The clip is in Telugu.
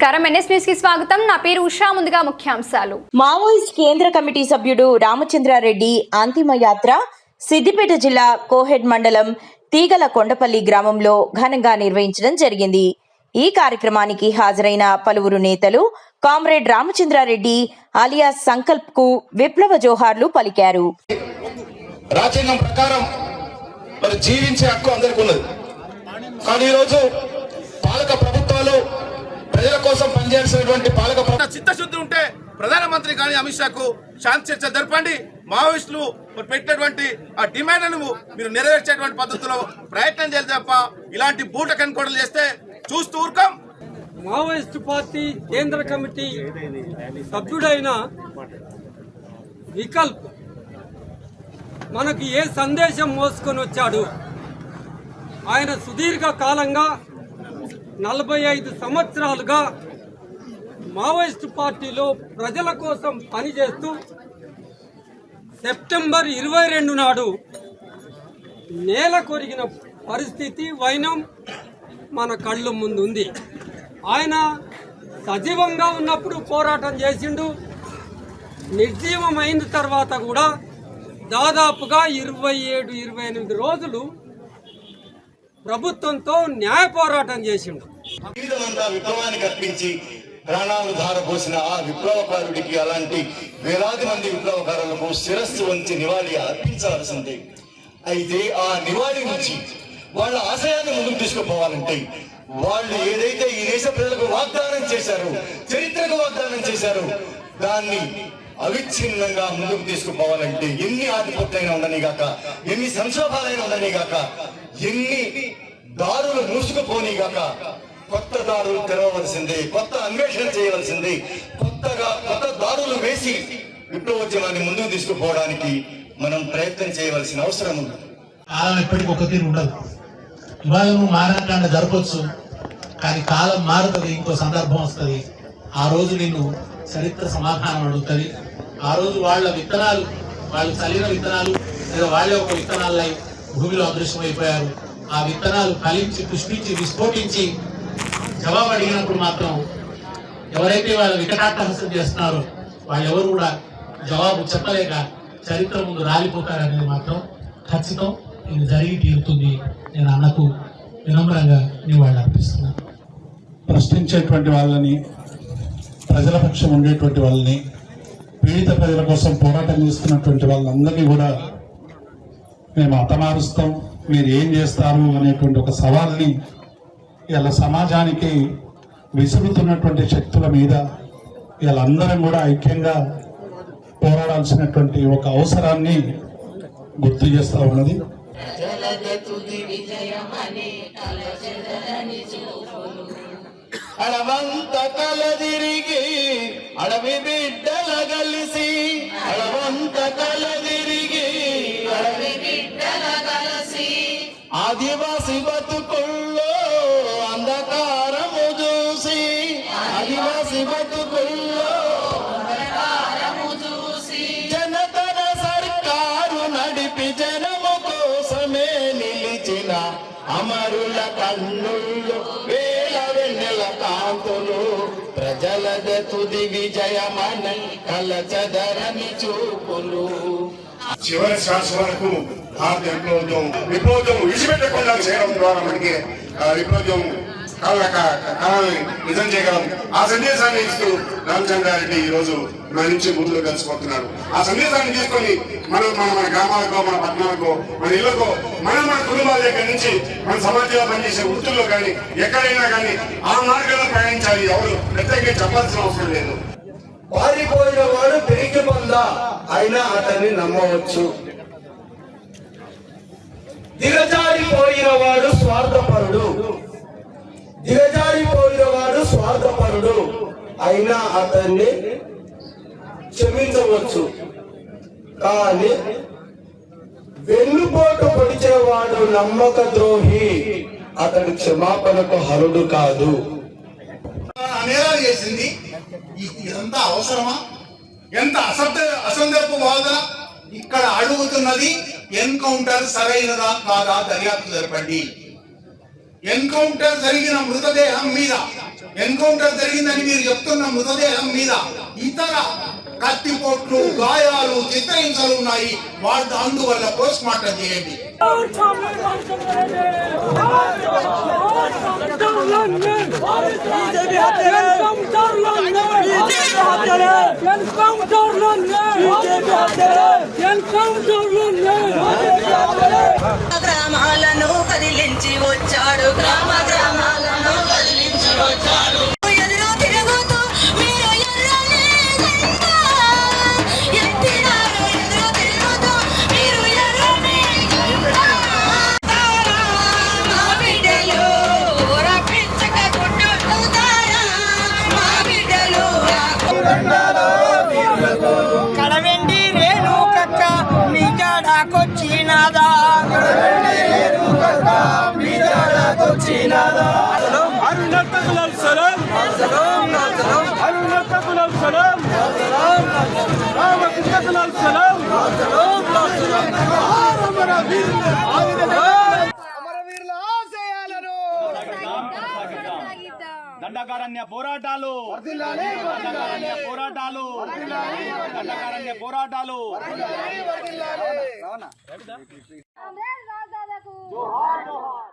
నమస్కారం. ఎన్ఎస్ న్యూస్కి స్వాగతం. నా పేరు ఉషా. ముందుగా ముఖ్యాంశాలు. మావోయిస్ట్ కేంద్ర కమిటీ సభ్యుడు రామచంద్రారెడ్డి అంతిమ యాత్ర సిద్దిపేట జిల్లా కోహెడ్ మండలం తీగల కొండపల్లి గ్రామంలో ఘనంగా నిర్వహించడం జరిగింది. ఈ కార్యక్రమానికి హాజరైన పలువురు నేతలు కామ్రేడ్ రామచంద్రారెడ్డి అలియాస్ సంకల్ప్కు విప్లవ జోహార్లు పలికారు. రాజ్యాంగం ప్రకారం మరి జీవించే హక్కు అందరికీ ఉన్నది. కానీ ఈరోజు కోసం పనిచేయాల్సినటువంటి పాలక చిత్తశుద్ధి ఉంటే ప్రధానమంత్రి కానీ అమిత్ షాకు శాంతి చర్చ జరపండి. మావోయిస్టులు పెట్టినటువంటి ఆ డిమాండ్లను మీరు నెరవేర్చేటువంటి పద్ధతిలో ప్రయత్నం చేయాలి తప్ప ఇలాంటి బూట కనుకోవడం చేస్తే చూస్తూ ఊరుకోం. మావోయిస్ట్ పార్టీ కేంద్ర కమిటీ సభ్యుడైన వికల్ప్ మనకు ఏ సందేశం మోసుకొని వచ్చాడు? ఆయన సుదీర్ఘ కాలంగా నలభై ఐదు సంవత్సరాలుగా మావోయిస్ట్ పార్టీలో ప్రజల కోసం పనిచేస్తూ సెప్టెంబర్ ఇరవై రెండు నాడు నేల కొరిగిన పరిస్థితి వైనం మన కళ్ళు ముందు ఉంది ఆయన సజీవంగా ఉన్నప్పుడు పోరాటం చేసిండు. నిర్జీవమైన తర్వాత కూడా దాదాపుగా ఇరవై ఏడు ఇరవై ఎనిమిది రోజులు ప్రభుత్వంతో న్యాయ పోరాటం చేసిండు. విప్లవానికి అర్పించి ప్రాణాలు ధారపోసిన ఆ విప్లవకారుడికి అలాంటి వేలాది మంది విప్లవకారులకు శిరస్సు వంచి నివాళి అర్పించాల్సిందే. అయితే ఆ నివాళి నుంచి వాళ్ళ ఆశయాన్ని ముందుకు తీసుకుపోవాలంటే వాళ్ళు ఏదైతే ఈ దేశ ప్రజలకు వాగ్దానం చేశారో చరిత్రకు వాగ్దానం చేశారో దాన్ని అవిచ్ఛిన్నంగా ముందుకు తీసుకుపోవాలంటే ఎన్ని ఆధిపత్యైనా ఉండని గాక ఎన్ని సంక్షోభాలైనా ఉండని గాక ఎన్ని దారులు మూసుకుపోని గాక కొత్త దారులు తెరవవలసిందే కొత్త అన్వేషణ చేయవలసిందే కొత్తగా కొత్త దారులు వేసి విప్లవోద్యమాన్ని ముందుకు తీసుకుపోవడానికి మనం ప్రయత్నం చేయవలసిన అవసరం ఉంది. కాలం ఎప్పటికీ ఒక తీరు ఉండదు. ఇవాళ నువ్వు మారణకాండ జరపచ్చు కానీ కాలం మారుతుంది ఇంకో సందర్భం వస్తుంది. ఆ రోజు నిన్ను చరిత్ర సమాధానం అడుగుతుంది. ఆ రోజు వాళ్ళ విత్తనాలు వాళ్ళు చల్లిన విత్తనాలు లేదా వాళ్ళే ఒక విత్తనాలై భూమిలో అదృశ్యమైపోయారు. ఆ విత్తనాలు ఫలించి పుష్పించి విస్ఫోటించి జవాబు అడిగినప్పుడు మాత్రం ఎవరైతే వాళ్ళ వికటాట్టహసం చేస్తున్నారో వాళ్ళెవరు కూడా జవాబు చెప్పలేక చరిత్ర ముందు రాలిపోతారనేది మాత్రం ఖచ్చితం. ఇది జరిగి తీరుతుంది. నేను అన్నకు వినమ్రంగా నివాళులు అర్పిస్తున్నాను ప్రశ్నించేటువంటి వాళ్ళని ప్రజల పక్షం ఉండేటువంటి వాళ్ళని పీడిత ప్రజల కోసం పోరాటం చేస్తున్నటువంటి వాళ్ళందరినీ కూడా మేము అతమారుస్తాం. మీరు ఏం చేస్తారు అనేటువంటి ఒక సవాల్ని ఇలా సమాజానికి విసురుతున్నటువంటి శక్తుల మీద వీళ్ళందరం కూడా ఐక్యంగా పోరాడాల్సినటువంటి ఒక అవసరాన్ని గుర్తు చేస్తూ ఉన్నది. అడవంత కలదిరిగి అడవి బిడ్డల కలిసి అడవంత కలదిరి అమరుల కన్నుల్లో వేల వెన్నెల కాంతులు. ప్రజలద తుది విజయమని కలచదరని చూపులు. చివరి శ్వాస వరకు భారత విప్లవం విప్లవం విడిచిపెట్టకుండా చేయడం ద్వారా మనకి విప్లవం కాల- కా- నిజం చేయగలం. ఆ సందేశాన్ని ఇస్తూ రామచంద్రారెడ్డి ఈ రోజు మన నుంచి ముందులో కలిసిపోతున్నాడు ఆ సందేశాన్ని తీసుకొని మనం మన మన గ్రామాలకో మన పట్టణాలకో మన ఇళ్ళకో మన మన కుటుంబాల దగ్గర నుంచి మన సమాజంలో పనిచేసే వృత్తుల్లో కానీ ఎక్కడైనా కానీ ఆ మార్గంలో ప్రయాణించాలి. ఎవరు ప్రత్యేకంగా చెప్పాల్సిన అవసరం లేదు. పారిపోయిన వాడు పెరిగి పొందా అయినా అతన్ని నమ్మవచ్చు. దిగజారిపోయిన వాడు స్వార్థపరుడు. స్వార్థపరుడు అయినా అతన్ని క్షమించవచ్చు. కానీ వెన్నుపోటు పొడిచేవాడు నమ్మక ద్రోహి అతడు క్షమాపణకు హరుడు కాదు. నేరాలు చేసింది. ఇదంతా అవసరమా? ఎంత అసత్య అసందర్భ వాదన? ఇక్కడ అడుగుతున్నది ఎన్కౌంటర్ సరైనదా కాదా దర్యాప్తు జరపండి. ఎన్కౌంటర్ జరిగిన మృతదేహం మీద. ఎన్కౌంటర్ జరిగిందని మీరు చెప్తున్న మృతదేహం మీద ఇతర కత్తిపోట్లు గాయాలు చిత్రహింసలు ఉన్నాయి. వాళ్ళు అందువల్ల పోస్ట్ మార్టం చేయండి. కదిలించి వచ్చాడు దండకారణ్య పోరాటాలు. దండకారణ్య పోరాటాలు. దండకారణ్య పోరాటాలు